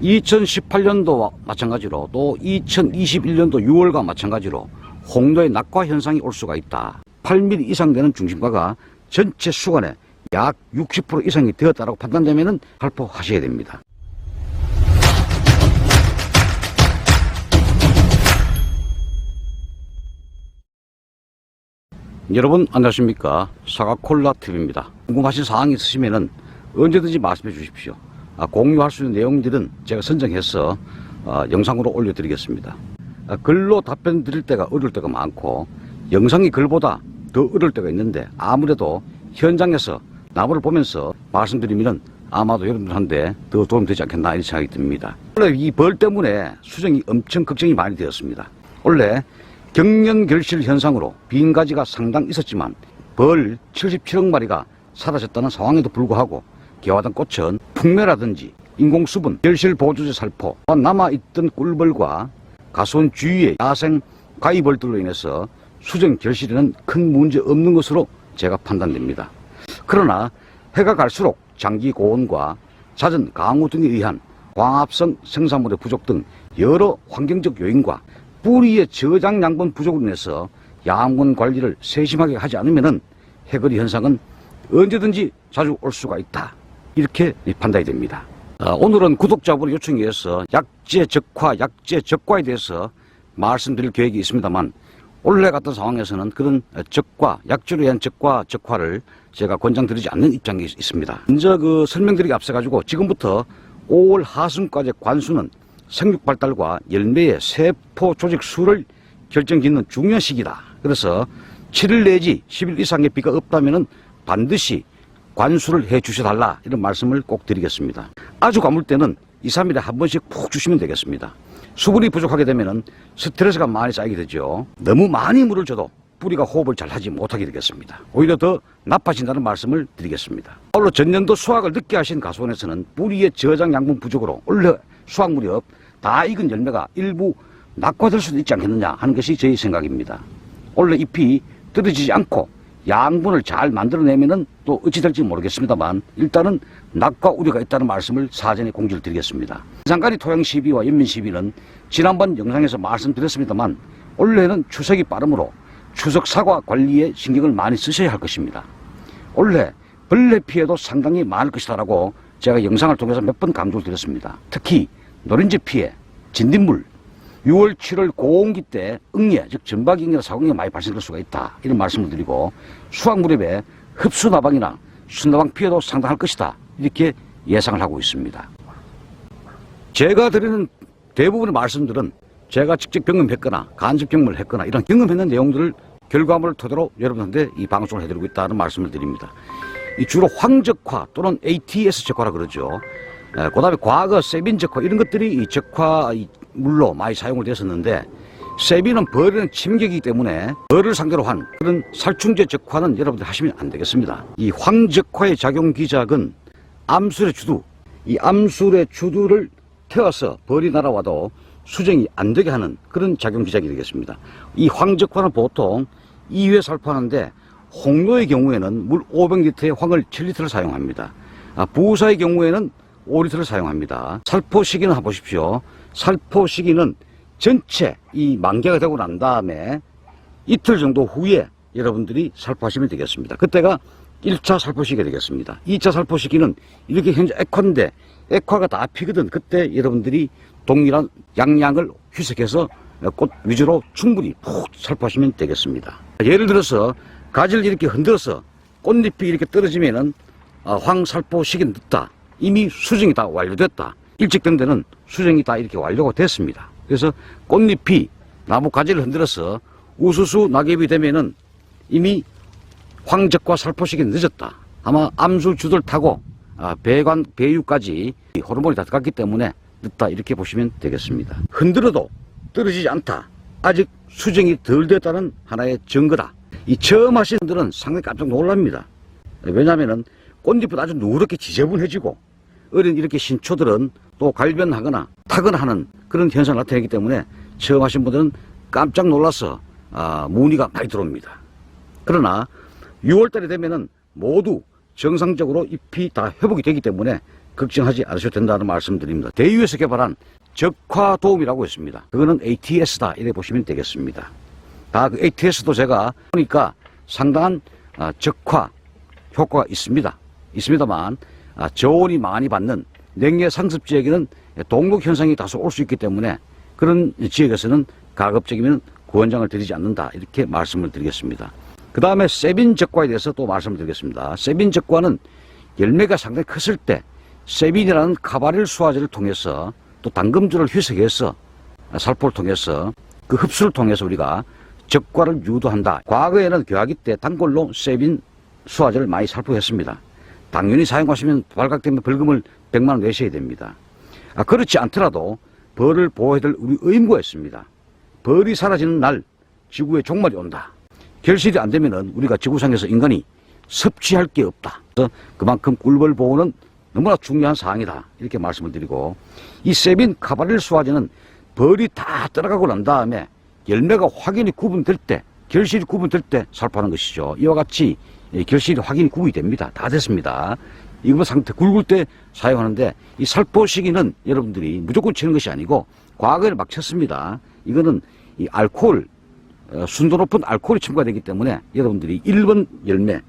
2018년도와 마찬가지로 또 2021년도 6월과 마찬가지로 홍도에 낙과 현상이 올 수가 있다. 8mm 이상 되는 중심가가 전체 수간의 약60% 이상이 되었다고 판단되면 발포하셔야 됩니다. 여러분 안녕하십니까 사과콜라 TV입니다 궁금하신 사항이 있으시면 언제든지 말씀해 주십시오 아, 공유할 수 있는 내용들은 제가 선정해서 어, 영상으로 올려드리겠습니다. 아, 글로 답변 드릴 때가 어려울 때가 많고 영상이 글보다 더 어려울 때가 있는데 아무래도 현장에서 나무를 보면서 말씀드리면 아마도 여러분들한테 더 도움되지 않겠나 이런 생각이 듭니다. 원래 이 벌 때문에 수정이 엄청 걱정이 많이 되었습니다. 원래 경련 결실 현상으로 빈 가지가 상당 있었지만 벌 77억 마리가 사라졌다는 상황에도 불구하고 개화단 꽃은 풍매라든지 인공수분, 결실 보조제 살포, 남아있던 꿀벌과 가수원 주위의 야생 가위벌들로 인해서 수정 결실에는 큰 문제 없는 것으로 제가 판단됩니다. 그러나 해가 갈수록 장기 고온과 잦은 강우 등에 의한 광합성 생산물의 부족 등 여러 환경적 요인과 뿌리의 저장 양분 부족으로 인해서 양분 관리를 세심하게 하지 않으면 해거리 현상은 언제든지 자주 올 수가 있다. 이렇게 판단이 됩니다. 어, 오늘은 구독자분의 요청에 의해서 약재 적화, 약재 적과에 대해서 말씀드릴 계획이 있습니다만 올해 같은 상황에서는 그런 적과, 약재로 의한 적과, 적화를 제가 권장드리지 않는 입장이 있- 있습니다. 먼저 그 설명드리기 앞서가지고 지금부터 5월 하순까지 관수는 생육 발달과 열매의 세포 조직 수를 결정짓는 중요한 시기다. 그래서 7일 내지 10일 이상의 비가 없다면 반드시 관수를 해 주셔달라 이런 말씀을 꼭 드리겠습니다. 아주 가물 때는 2, 3일에 한 번씩 푹 주시면 되겠습니다. 수분이 부족하게 되면 스트레스가 많이 쌓이게 되죠. 너무 많이 물을 줘도 뿌리가 호흡을 잘 하지 못하게 되겠습니다. 오히려 더 나빠진다는 말씀을 드리겠습니다. 아울러 전년도 수확을 늦게 하신 가수원에서는 뿌리의 저장 양분 부족으로 올해 수확 무렵 다 익은 열매가 일부 낙과될 수도 있지 않겠느냐 하는 것이 저희 생각입니다. 원래 잎이 떨어지지 않고 양분을 잘 만들어내면은 또 어찌 될지 모르겠습니다만 일단은 낙과 우려가 있다는 말씀을 사전에 공지를 드리겠습니다. 상가리 토양 시비와 연민 시비는 지난번 영상에서 말씀드렸습니다만 올해는 추석이 빠르므로 추석 사과 관리에 신경을 많이 쓰셔야 할 것입니다. 올해 벌레 피해도 상당히 많을 것이다라고 제가 영상을 통해서 몇 번 강조를 드렸습니다. 특히 노린재 피해, 진딧물, 6월, 7월 고온기 때 응애, 즉 전박잉이나 사공이 많이 발생될 수가 있다. 이런 말씀을 드리고 수확 무렵에 흡수 나방이나 순나방 피해도 상당할 것이다. 이렇게 예상을 하고 있습니다. 제가 드리는 대부분의 말씀들은 제가 직접 경험했거나 간접 경험을 했거나 이런 경험했는 내용들을 결과물을 토대로 여러분한테 이 방송을 해드리고 있다는 말씀을 드립니다. 이 주로 황적화 또는 ATS 적화라 그러죠. 그 다음에 과거 세빈 적화 이런 것들이 이 적화 이 물로 많이 사용을 됐었는데 세빈은 벌에는 침격이기 때문에 벌을 상대로 한 그런 살충제 적화는 여러분들 하시면 안 되겠습니다. 이 황적화의 작용 기작은 암술의 주두, 이 암술의 주두를 태워서 벌이 날아와도 수정이 안 되게 하는 그런 작용 기작이 되겠습니다. 이 황적화는 보통 2회 살포하는데 홍로의 경우에는 물 500리터에 황을 7리터를 사용합니다. 아, 부사의 경우에는 5리터를 사용합니다. 살포 시기는 한번 보십시오. 살포 시기는 전체 이 만개가 되고 난 다음에 이틀 정도 후에 여러분들이 살포하시면 되겠습니다. 그때가 1차 살포 시기가 되겠습니다. 2차 살포 시기는 이렇게 현재 액화인데 액화가 다 피거든. 그때 여러분들이 동일한 양양을 희석해서 꽃 위주로 충분히 푹 살포하시면 되겠습니다. 예를 들어서 가지를 이렇게 흔들어서 꽃잎이 이렇게 떨어지면은 아, 황살포 시기는 늦다. 이미 수정이 다 완료됐다. 일찍 된 데는 수정이 다 이렇게 완료가 됐습니다. 그래서 꽃잎이 나무 가지를 흔들어서 우수수 낙엽이 되면은 이미 황적과 살포식이 늦었다. 아마 암술 주들 타고 아, 배관 배유까지 이 호르몬이 다 들어갔기 때문에 늦다 이렇게 보시면 되겠습니다. 흔들어도 떨어지지 않다. 아직 수정이 덜 됐다는 하나의 증거다. 이 처음 하신 분들은 상당히 깜짝 놀랍니다. 왜냐하면은 꽃잎은 아주 누렇게 지저분해지고 어린 이렇게 신초들은 또 갈변하거나 타거나 하는 그런 현상을 나타내기 때문에 처음 하신 분들은 깜짝 놀라서 아, 문의가 많이 들어옵니다. 그러나 6월달이 되면은 모두 정상적으로 잎이 다 회복이 되기 때문에 걱정하지 않으셔도 된다는 말씀 드립니다. 대유에서 개발한 적화 도움이라고 있습니다. 그거는 ATS다 이렇게 보시면 되겠습니다. 다 그 ATS도 제가 보니까 상당한 아, 적화 효과가 있습니다. 있습니다만 아, 저온이 많이 받는 냉해 상습 지역에는 동록 현상이 다소 올 수 있기 때문에 그런 지역에서는 가급적이면 구원장을 드리지 않는다 이렇게 말씀을 드리겠습니다. 그 다음에 세빈 적과에 대해서 또 말씀을 드리겠습니다. 세빈 적과는 열매가 상당히 컸을 때 세빈이라는 카바릴 수화제를 통해서 또 당금주를 희석해서 살포를 통해서 그 흡수를 통해서 우리가 적과를 유도한다. 과거에는 교화기 때 단골로 세빈 수화제를 많이 살포했습니다. 당연히 사용하시면 발각되면 벌금을 100만 원 내셔야 됩니다. 아, 그렇지 않더라도 벌을 보호해야 될 우리 의무가 있습니다. 벌이 사라지는 날 지구에 종말이 온다. 결실이 안 되면은 우리가 지구상에서 인간이 섭취할 게 없다. 그래서 그만큼 꿀벌 보호는 너무나 중요한 사항이다. 이렇게 말씀을 드리고 이 세빈 카바릴 수화제는 벌이 다 떨어가고 난 다음에 열매가 확연히 구분될 때 결실이 구분될 때 살포하는 것이죠. 이와 같이 이 결실이 확연히 구분이 됩니다. 다 됐습니다. 이거 상태 굵을 때 사용하는데 이 살포 시기는 여러분들이 무조건 치는 것이 아니고 과거에 막 쳤습니다. 이거는 이 알코올 어, 순도 높은 알코올이 첨가가 되기 때문에 여러분들이 1번 열매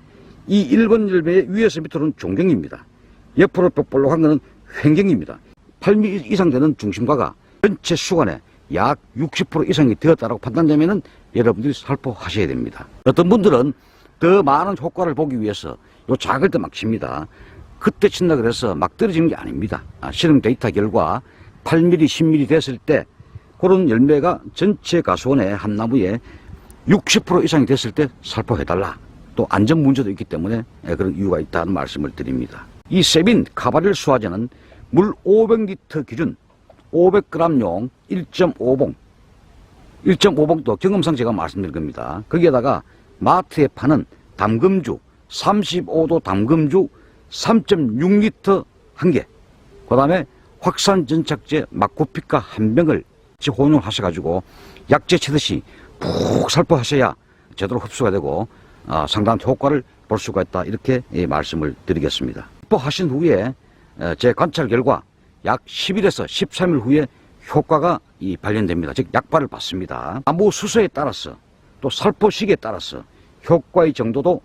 이 1번 열매의 위에서 밑으로는 종경입니다. 옆으로 벽볼록한 것은 횡경입니다. 8mm 이상 되는 중심과가 전체 수간에 약 60% 이상이 되었다고 판단되면 은 여러분들이 살포하셔야 됩니다. 어떤 분들은 더 많은 효과를 보기 위해서 요 작을 때 막 칩니다. 그때 친다 그래서 막 떨어지는 게 아닙니다. 아, 실험 데이터 결과 8mm, 10mm 됐을 때 그런 열매가 전체 가수원의 한 나무에 60% 이상이 됐을 때 살포해달라. 또 안전 문제도 있기 때문에 예, 그런 이유가 있다는 말씀을 드립니다. 이 세빈 카바릴 수화제는 물 500리터 기준 500g용 1.5봉 1.5봉도 경험상 제가 말씀드린 겁니다. 거기에다가 마트에 파는 담금주 35도 담금주 3.6리터 한 개. 그 다음에 확산전착제 마코피카 한 병을 혼용하셔가지고 약재 치듯이 푹 살포하셔야 제대로 흡수가 되고 아, 상당한 효과를 볼 수가 있다. 이렇게 예, 말씀을 드리겠습니다. 살포하신 후에 에, 제 관찰 결과 약 10일에서 13일 후에 효과가 이 발견됩니다. 즉 약발을 받습니다. 나무 수소에 따라서 또 살포 시기에 따라서 효과의 정도도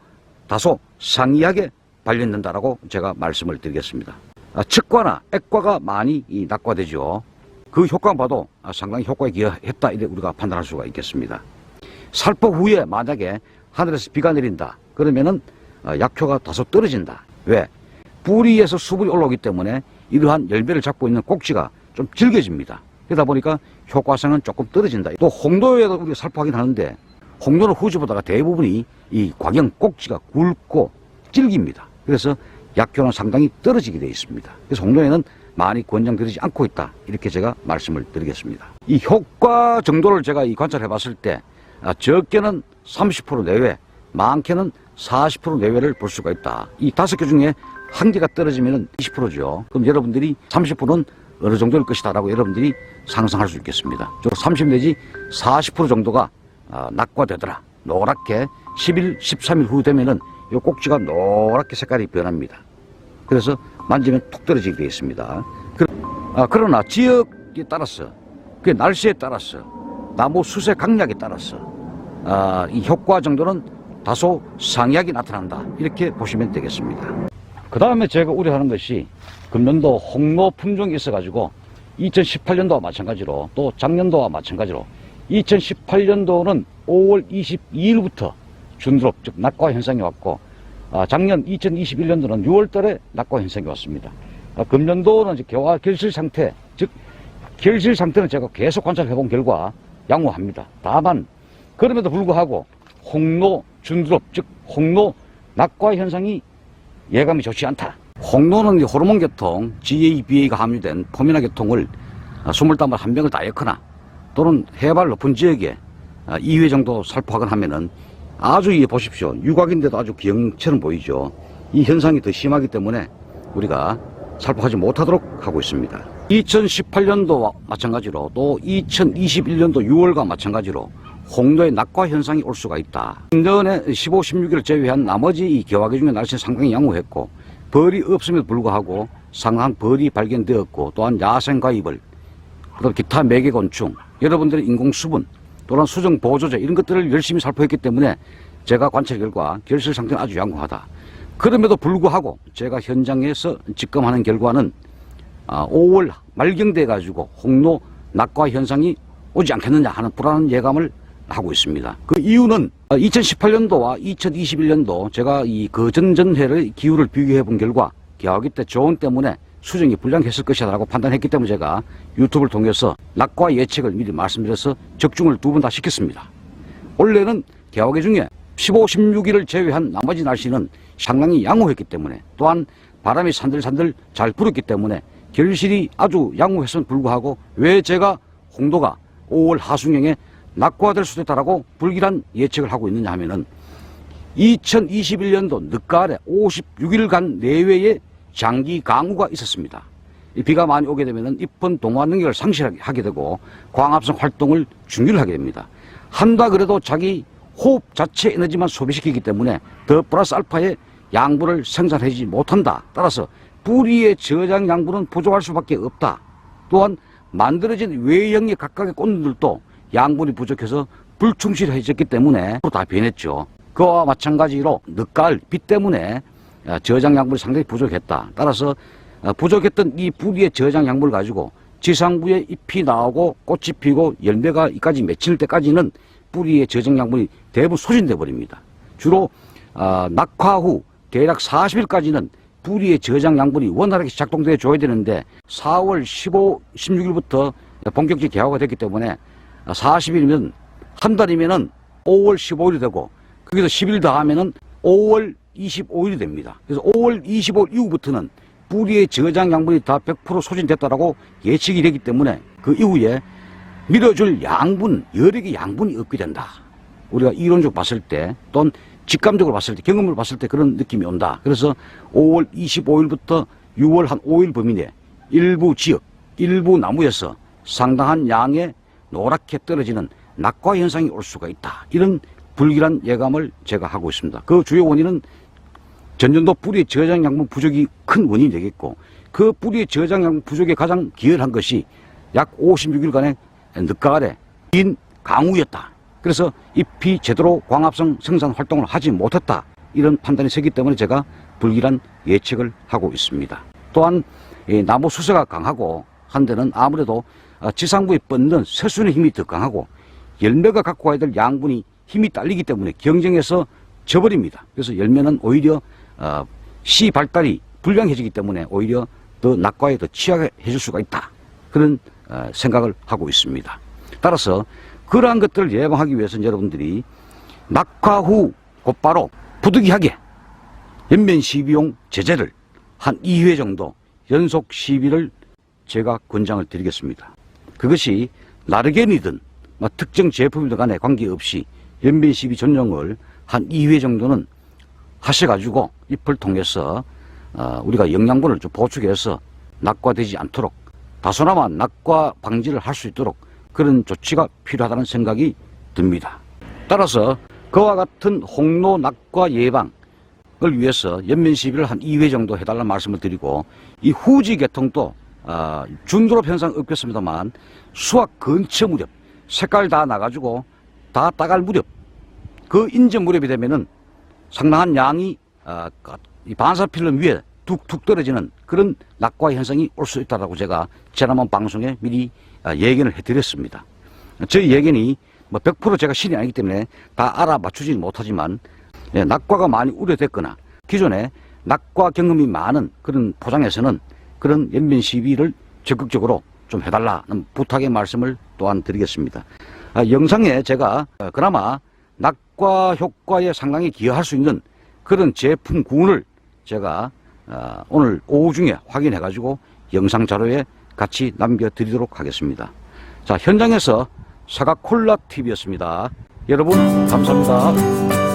다소 상이하게 발견된다라고 제가 말씀을 드리겠습니다. 아, 측과나 액과가 많이 이 낙과되죠. 그 효과만 봐도 아, 상당히 효과에 기여했다 이렇게 우리가 판단할 수가 있겠습니다. 살포 후에 만약에 하늘에서 비가 내린다 그러면은 아, 약효가 다소 떨어진다. 왜? 뿌리에서 수분이 올라오기 때문에 이러한 열매를 잡고 있는 꼭지가 좀 질겨집니다. 그러다 보니까 효과성은 조금 떨어진다. 또 홍도에도 우리가 살포하긴 하는데 홍도는 후지보다가 대부분이 이 과경 꼭지가 굵고 질깁니다. 그래서 약효는 상당히 떨어지게 되어 있습니다. 그래서 홍도에는 많이 권장드리지 않고 있다. 이렇게 제가 말씀을 드리겠습니다. 이 효과 정도를 제가 이 관찰해 봤을 때 아, 적게는 30% 내외, 많게는 40% 내외를 볼 수가 있다. 이 다섯 개 중에 한 개가 떨어지면 20%죠. 그럼 여러분들이 30%는 어느 정도일 것이다라고 여러분들이 상상할 수 있겠습니다. 저30 내지 40% 정도가 아, 낙과되더라. 노랗게 10일, 13일 후 되면은 이 꼭지가 노랗게 색깔이 변합니다. 그래서 만지면 툭 떨어지게 되어 있습니다. 그, 아, 그러나 지역에 따라서, 그 날씨에 따라서, 나무 수세 강약에 따라서, 아, 이 효과 정도는 다소 상이하게 나타난다. 이렇게 보시면 되겠습니다. 그 다음에 제가 우려하는 것이 금년도 홍로 품종이 있어가지고 2018년도와 마찬가지로 또 작년도와 마찬가지로 2018년도는 5월 22일부터 준드롭 즉 낙과 현상이 왔고 아, 작년 2021년도는 6월 달에 낙과 현상이 왔습니다. 아, 금년도는 이제 개화 결실 상태 즉 결실 상태는 제가 계속 관찰해 본 결과 양호합니다. 다만 그럼에도 불구하고 홍로 준드롭 즉 홍로 낙과 현상이 예감이 좋지 않다. 홍로는 이 호르몬 계통 GA, BA가 함유된 포미나 계통을 20담을 한 병을 다 엮거나 또는 해발 높은 지역에 2회 정도 살포하거나 하면은 아주 이 보십시오. 유곽인데도 아주 기형처럼 보이죠. 이 현상이 더 심하기 때문에 우리가 살포하지 못하도록 하고 있습니다. 2018년도와 마찬가지로 또 2021년도 6월과 마찬가지로 홍도의 낙과 현상이 올 수가 있다. 작년에 15, 16일을 제외한 나머지 이 개화기 중에 날씨는 상당히 양호했고 벌이 없음에도 불구하고 상당 벌이 발견되었고 또한 야생 가입을 그다음 기타 매개곤충 여러분들의 인공 수분 또한 수정 보조제 이런 것들을 열심히 살포했기 때문에 제가 관찰 결과 결실 상태는 아주 양호하다. 그럼에도 불구하고 제가 현장에서 직감하는 결과는 아, 5월 말경돼 가지고 홍로 낙과 현상이 오지 않겠느냐 하는 불안한 예감을 하고 있습니다. 그 이유는 2018년도와 2021년도 제가 이 거전전해의 기후를 비교해 본 결과 겨우기 때 저온 때문에 수정이 불량했을 것이라고 판단했기 때문에 제가 유튜브를 통해서 낙과 예측을 미리 말씀드려서 적중을 두 번 다 시켰습니다. 원래는 개화기 중에 15, 16일을 제외한 나머지 날씨는 상당히 양호했기 때문에 또한 바람이 산들산들 잘 불었기 때문에 결실이 아주 양호했음에도 불구하고 왜 제가 홍도가 5월 하순경에 낙과될 수도 있다라고 불길한 예측을 하고 있느냐 하면은 2021년도 늦가을에 56일간 내외에 장기 강우가 있었습니다. 이 비가 많이 오게 되면은 잎은 동화 능력을 상실하게 되고 광합성 활동을 중지를 하게 됩니다. 한다 그래도 자기 호흡 자체 에너지만 소비시키기 때문에 더 플러스 알파의 양분을 생산하지 못한다. 따라서 뿌리의 저장 양분은 부족할 수밖에 없다. 또한 만들어진 외형의 각각의 꽃들도 양분이 부족해서 불충실해졌기 때문에 다 변했죠. 그와 마찬가지로 늦가을 비 때문에 어, 저장 양분이 상당히 부족했다. 따라서 어, 부족했던 이 뿌리의 저장 양분을 가지고 지상부에 잎이 나오고 꽃이 피고 열매가 이까지 맺힐 때까지는 뿌리의 저장 양분이 대부분 소진돼 버립니다. 주로 어, 낙화 후 대략 40일까지는 뿌리의 저장 양분이 원활하게 작동돼 줘야 되는데 4월 15, 16일부터 본격적 개화가 됐기 때문에 40일이면 한 달이면은 5월 15일이 되고 거기서 10일 더 하면은 5월 25일이 됩니다. 그래서 5월 25일 이후부터는 뿌리의 저장 양분이 다 100% 소진됐다라고 예측이 되기 때문에 그 이후에 밀어줄 양분, 여력의 양분이 없게 된다. 우리가 이론적으로 봤을 때 또는 직감적으로 봤을 때 경험을 봤을 때 그런 느낌이 온다. 그래서 5월 25일부터 6월 한 5일 범위 내 일부 지역, 일부 나무에서 상당한 양의 노랗게 떨어지는 낙과 현상이 올 수가 있다. 이런 불길한 예감을 제가 하고 있습니다. 그 주요 원인은 전년도 뿌리의 저장 양분 부족이 큰 원인이 되겠고 그 뿌리의 저장 양분 부족에 가장 기여한 것이 약 56일간의 늦가을에 긴 강우였다. 그래서 잎이 제대로 광합성 생산 활동을 하지 못했다. 이런 판단이 서기 때문에 제가 불길한 예측을 하고 있습니다. 또한 이 나무 수세가 강하고 한 데는 아무래도 어, 지상부에 뻗는 세순의 힘이 더 강하고 열매가 갖고 와야 될 양분이 힘이 딸리기 때문에 경쟁에서 져버립니다. 그래서 열매는 오히려 어, 씨 발달이 불량해지기 때문에 오히려 더 낙과에 더 취약해 줄 수가 있다. 그런 어, 생각을 하고 있습니다. 따라서 그러한 것들을 예방하기 위해서는 여러분들이 낙화 후 곧바로 부득이하게 연면 시비용 제재를 한 2회 정도 연속 시비를 제가 권장을 드리겠습니다. 그것이 나르겐이든 뭐 특정 제품이든 간에 관계없이 연면 시비 전용을 한 2회 정도는 하셔가지고 잎을 통해서 어, 우리가 영양분을 좀 보충해서 낙과되지 않도록 다소나마 낙과 방지를 할 수 있도록 그런 조치가 필요하다는 생각이 듭니다. 따라서 그와 같은 홍로 낙과 예방을 위해서 연면 시비를 한 2회 정도 해달라는 말씀을 드리고 이 후지 계통도 어, 준도로 현상 없겠습니다만 수확 근처 무렵 색깔 다 나가지고 다 따갈 무렵 그 인접 무렵이 되면은 상당한 양이 어, 이 반사필름 위에 툭툭 떨어지는 그런 낙과 현상이 올 수 있다라고 제가 지난번 방송에 미리 아, 예견을 해드렸습니다. 저희 예견이 뭐 100% 제가 신이 아니기 때문에 다 알아맞추지는 못하지만 예, 낙과가 많이 우려됐거나 기존에 낙과 경험이 많은 그런 포장에서는 그런 연면 시비를 적극적으로 좀 해달라는 부탁의 말씀을 또한 드리겠습니다. 아, 영상에 제가 어, 그나마 낙과 효과에 상당히 기여할 수 있는 그런 제품 군을 제가 어, 오늘 오후 중에 확인해 가지고 영상 자료에 같이 남겨드리도록 하겠습니다. 자 현장에서 사과 콜라 TV였습니다. 여러분 감사합니다.